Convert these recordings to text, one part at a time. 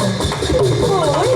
โอ้ย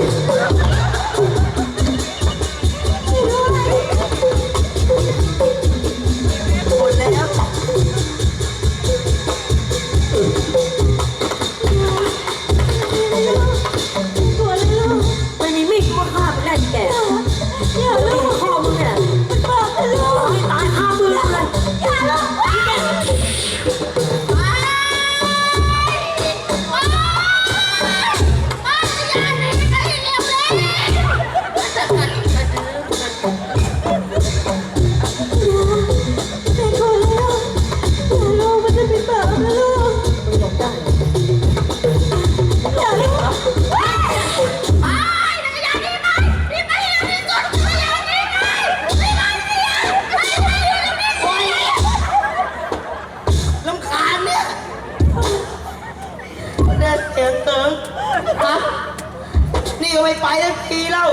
ไปีเรา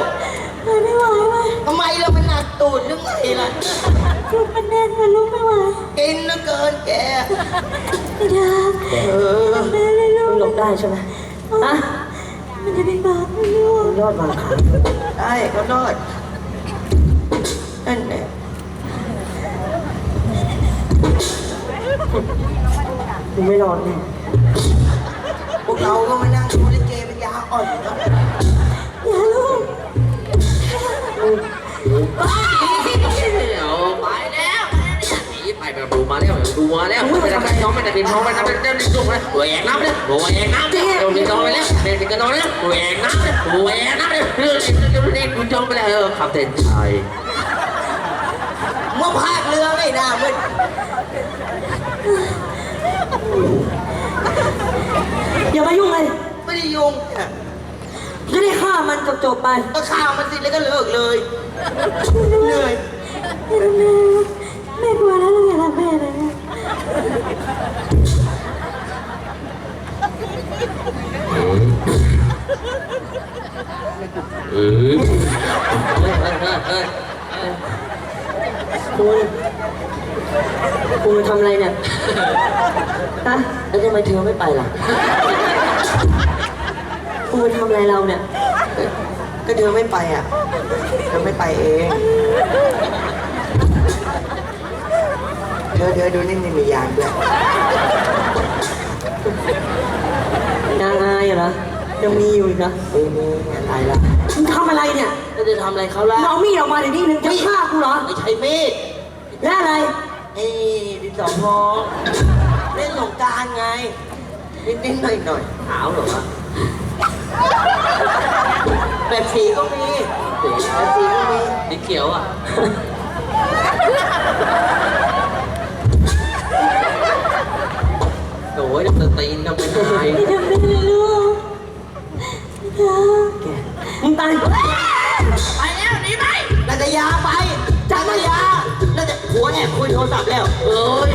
ไม่ไหวไหมทำไมเรามันหนักตูดนึกไงล่ะลูกมันแน่นมันลูกไม่ไหวกินเหลือเกินแกไม่ได้เออแม่เลยลูกหลบได้ใช่ไหมฮะมันจะเป็นบาปนะลูกยอดบาครั้งได้ก็รอดนั่นแหละมึงไม่รอดแน่พวกเราก็มานั่งดูลิเกเป็นยาอ่อนเนาะ เอาไปแล้วหนีไปแบบดูมาแล้วดูมาแล้วไม่ได้เป็นน้องไม่ได้เป็นน้องไม่ได้เป็นเจ้าหน้าที่เลยหัวแอกน้ำเลยหัวแอกน้ำเลยโดนนอนไปแล้วเด็กก็นอนแล้วหัวแอกน้ำเลยหัวแอกน้ำเลยเรื่องเรื่องเรื่องคุณจองไปแล้วเออขับเต็นไทยเมื่อพากเรือไม่ได้มึงอย่ามายุ่งเลยไม่ได้ยุงเนี่ยจะได้ฆ่ามันจบจบๆไป ก็ข้ามันสิแล้วก็เลิกเลย เหนื่อยอย่าทำแม่แม่กลัวแล้วลูกอย่าทำแม่เลยเออเออคุณคุณมาทำอะไรเนี่ยฮะแล้วทำไมเธอไม่ไปล่ะคุณมาทำอะไรเราเนี่ย ก็เธอไม่ไปอะเธอไม่ไปเองเธอเธอดูนี่นี่มียางด้วยนางอายเหรอยังมีอยู่อีกนะเออนี่อะไรล่ะมึงทำอะไรเนี่ยก็จะทำอะไรเขาล่ะมึงเอามีดออกมาเดี๋ยวนี้มึงจะฆ่ากูเหรอไม่ใช่มีดแล้วอะไรไอ้ดินสอพองเล่นสงกรารไงนิดๆหน่อยขาวเหรอวะๆ แบบสีก็มีแบบสีก็มีสีเขียวอะโอ้ยตะตีนทำเป็นอะไม่ทำเปเลยลูกมึงตาย ไปแล้วหนีไปาจะยาไปจไม่ยานัาจะหัวแอบคุยโทรศัพท์แล้ว เอ้ย